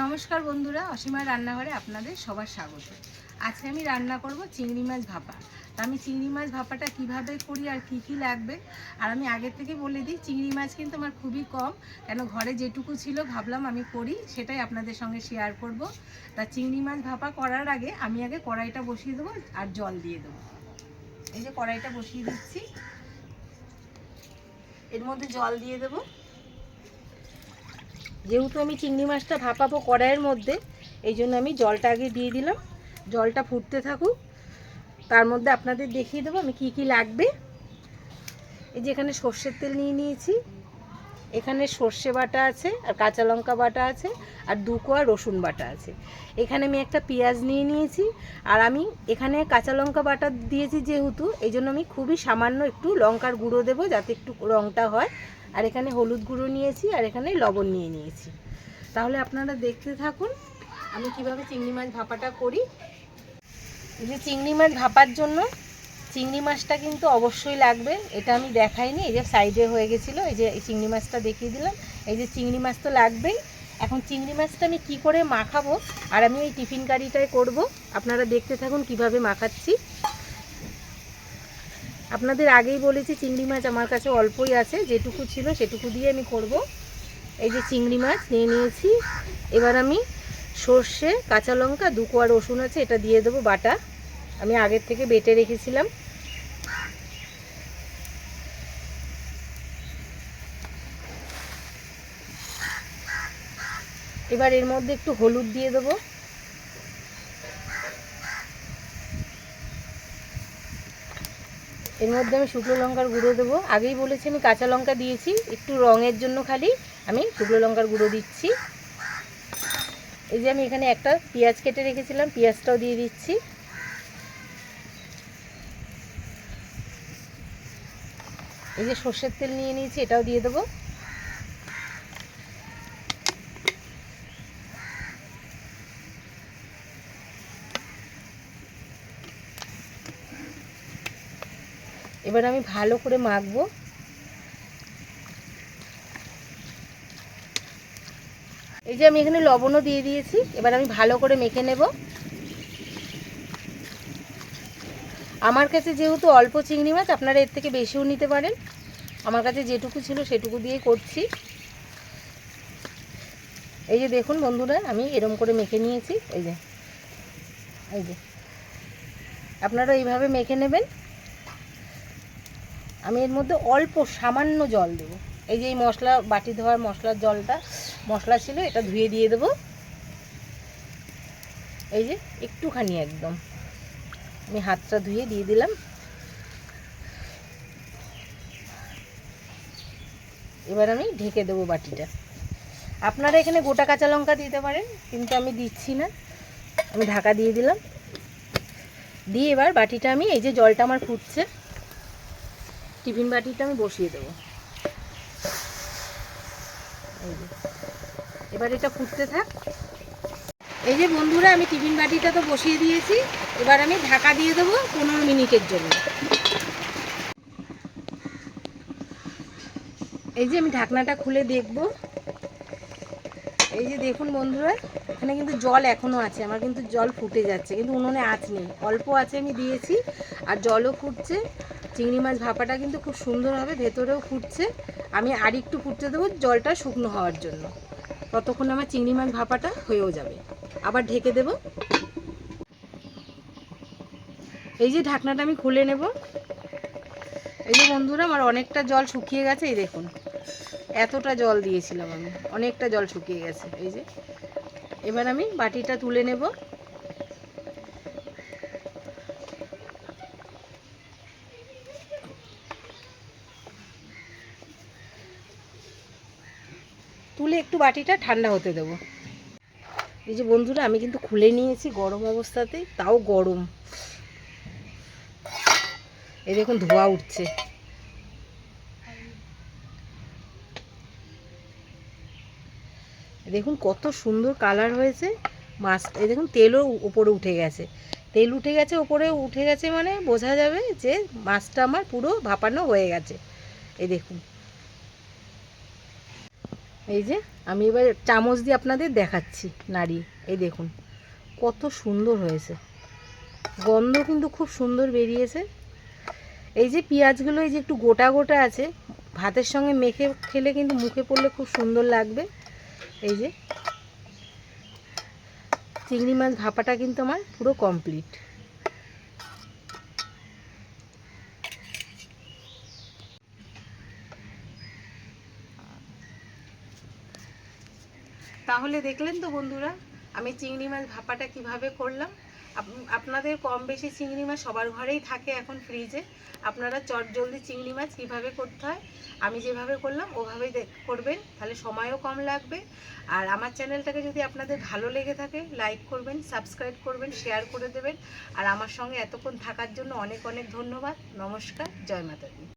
নমস্কার বন্ধুরা, অসীমার রান্নাঘরে আপনাদের সবার স্বাগত। আজকে আমি রান্না করব চিংড়ি মাছ ভাপা। তা আমি চিংড়ি মাছ ভাপাটা কীভাবে করি আর কি কি লাগবে? আর আমি আগের থেকে বলে দিই, চিংড়ি মাছ কিন্তু আমার খুবই কম। কেন ঘরে যেটুকু ছিল ভাবলাম আমি করি, সেটাই আপনাদের সঙ্গে শেয়ার করব। তা চিংড়ি মাছ ভাপা করার আগে আমি আগে কড়াইটা বসিয়ে দেবো আর জল দিয়ে দেবো। এই যে কড়াইটা বসিয়ে দিচ্ছি। এর মধ্যে জল দিয়ে দেব। যেহেতু আমি চিংড়ি মাছটা ভাপাবো কড়াইয়ের মধ্যে, এই জন্য আমি জলটা আগে দিয়ে দিলাম। জলটা ফুটতে থাকুক। তার মধ্যে আপনাদের দেখিয়ে দেবো আমি কি কি লাগবে। এই যে এখানে সর্ষের তেল নিয়ে নিয়েছি। এখানে সর্ষে বাটা আছে আর কাঁচা লঙ্কা বাটা আছে আর দু কোয়া রসুন বাটা আছে। এখানে আমি একটা পেঁয়াজ নিয়ে নিয়েছি আর আমি এখানে কাঁচা লঙ্কা বাটা দিয়েছি যেহেতু, এই জন্য আমি খুবই সামান্য একটু লঙ্কার গুঁড়ো দেবো যাতে একটু রঙটা হয়। আর এখানে হলুদ গুঁড়ো নিয়েছি আর এখানে লবণ নিয়ে নিয়েছি। তাহলে আপনারা দেখতে থাকুন আমি কীভাবে চিংড়ি মাছ ভাপাটা করি। যে চিংড়ি মাছ ভাপার জন্য চিংড়ি মাছটা কিন্তু অবশ্যই লাগবে। এটা আমি দেখাইনি, এই যে সাইডে হয়ে গেছিল, এই যে চিংড়ি মাছটা দেখিয়ে দিলাম। এই যে চিংড়ি মাছ তো লাগবেই। এখন চিংড়ি মাছটা আমি কি করে মাখাবো, আর আমি এই টিফিন কারিটাই করব। আপনারা দেখতে থাকুন কীভাবে মাখাচ্ছি। আপনাদের আগেই বলেছি, চিংড়ি মাছ আমার কাছে অল্পই আছে, যেটুকু ছিল সেটুকু দিয়ে আমি করব। এই যে চিংড়ি মাছ নিয়ে নিয়েছি। এবার আমি সর্ষে, কাঁচা লঙ্কা, দু কোয়া রসুন আছে, এটা দিয়ে দেবো বাটা। আমি আগের থেকে বেটে রেখেছিলাম। এবার এর মধ্যে একটু হলুদ দিয়ে দেবো। এর মধ্যে আমি শুকনো লঙ্কার গুঁড়ো দেবো। আগেই বলেছি আমি কাঁচা লঙ্কা দিয়েছি, একটু রঙের জন্য খালি আমি শুকনো লঙ্কার গুঁড়ো দিচ্ছি। এই যে আমি এখানে একটা পেঁয়াজ কেটে রেখেছিলাম, পেঁয়াজটাও দিয়ে দিচ্ছি। এই যে সর্ষের তেল নিয়ে নিয়েছি, এটাও দিয়ে দেবো। এবার আমি ভালো করে মাখবো। এই যে আমি এখানে লবণও দিয়ে দিয়েছি, এবার আমি ভালো করে মেখে নেব। আমার কাছে যেহেতু অল্প চিংড়ি মাছ, আপনারা এর থেকে বেশিও নিতে পারেন। আমার কাছে যেটুকু ছিল সেটুকু দিয়েই করছি। এই যে দেখুন বন্ধুরা, আমি এরম করে মেখে নিয়েছি। এই যে এই যে। আপনারা এইভাবে মেখে নেবেন। আমি এর মধ্যে অল্প, সামান্য জল দেবো। এই যে এই মশলা, বাটি ধোয়ার মশলার জলটা, মশলা ছিল, এটা ধুয়ে দিয়ে দেবো। এই যে একটুখানি একদম। আমি হাতটা ধুয়ে দিয়ে দিলাম। এবার আমি ঢেকে দেবো বাটিটা। আপনারা এখানে গোটা কাঁচা লঙ্কা দিতে পারেন, কিন্তু আমি দিচ্ছি না। আমি ঢাকা দিয়ে দিলাম। দিয়ে এবার বাটিটা আমি, এই যে জলটা আমার ফুটছে টিফিন বাটিটা আমি বসিয়ে দেবো। এবার এটা ফুটতে থাক। এই যে বন্ধুরা, আমি টিফিন বাটিটা তো বসিয়ে দিয়েছি। এবার আমি ঢাকা দিয়ে দেবো পনেরো মিনিটের জন্য। এই যে আমি ঢাকনাটা খুলে দেখব। এই যে দেখুন বন্ধুরা, এখানে কিন্তু জল এখনও আছে, আমার কিন্তু জল ফুটে যাচ্ছে, কিন্তু উনুনে আঁচ নেই। অল্প আছে আমি দিয়েছি, আর জলও ফুটছে। চিংড়ি মাছ ভাপাটা কিন্তু খুব সুন্দর হবে, ভেতরেও ফুটছে। আমি আর একটু ফুটতে দেবো, জলটা শুকনো হওয়ার জন্য। ততক্ষণ আমার চিংড়ি মাছ ভাপাটা হয়েও যাবে। আবার ঢেকে দেব। এই যে ঢাকনাটা আমি খুলে নেব। এই যে বন্ধুরা, আমার অনেকটা জল শুকিয়ে গেছে, এই দেখুন। এতটা জল দিয়েছিলাম আমি। অনেকটা জল শুকিয়ে গেছে। এই যে, এবার আমি বাটিটা তুলে নেব। তুলে একটু বাটিটা ঠান্ডা হতে দেবো। এই যে বন্ধুরা, আমি কিন্তু খুলে নিয়েছি গরম অবস্থাতেই, তাও গরম। এই দেখুন, ধোয়া উঠছে। দেখুন কত সুন্দর কালার হয়েছে। মাছ এই দেখুন তেলও উপরে উঠে গেছে। তেল উঠে গেছে, উপরে উঠে গেছে মানে বোঝা যাবে যে মাছটা আমার পুরো ভাপানো হয়ে গেছে। এই দেখুন। এই যে আমি এবার চামচ দিয়ে আপনাদের দেখাচ্ছি নাড়িয়ে এই দেখুন, কত সুন্দর হয়েছে। গন্ধ কিন্তু খুব সুন্দর বেরিয়েছে। এই যে পেঁয়াজগুলো এই যে একটু গোটা গোটা আছে, ভাতের সঙ্গে মেখে খেলে কিন্তু মুখে পড়লে খুব সুন্দর লাগবে। এই যে। চিংড়ি মাছ ভাপাটা কিন্তু আমার পুরো কমপ্লিট তাহলে দেখলেন তো বন্ধুরা, আমি চিংড়ি মাছ ভাপাটা কীভাবে করলাম? আপনাদের কম বেশি চিংড়ি মাছ সবার ঘরেই থাকে এখন ফ্রিজে আপনারা চট জলদি চিংড়ি মাছ কীভাবে করতে হয়, আমি যেভাবে করলাম ওভাবেই করবেন, তাহলে সময়ও কম লাগবে। আর আমার চ্যানেলটাকে যদি আপনাদের ভালো লেগে থাকে লাইক করবেন সাবস্ক্রাইব করবেন শেয়ার করে দেবেন। আর আমার সঙ্গে এতক্ষণ থাকার জন্য অনেক অনেক ধন্যবাদ। নমস্কার, জয় মাতা দি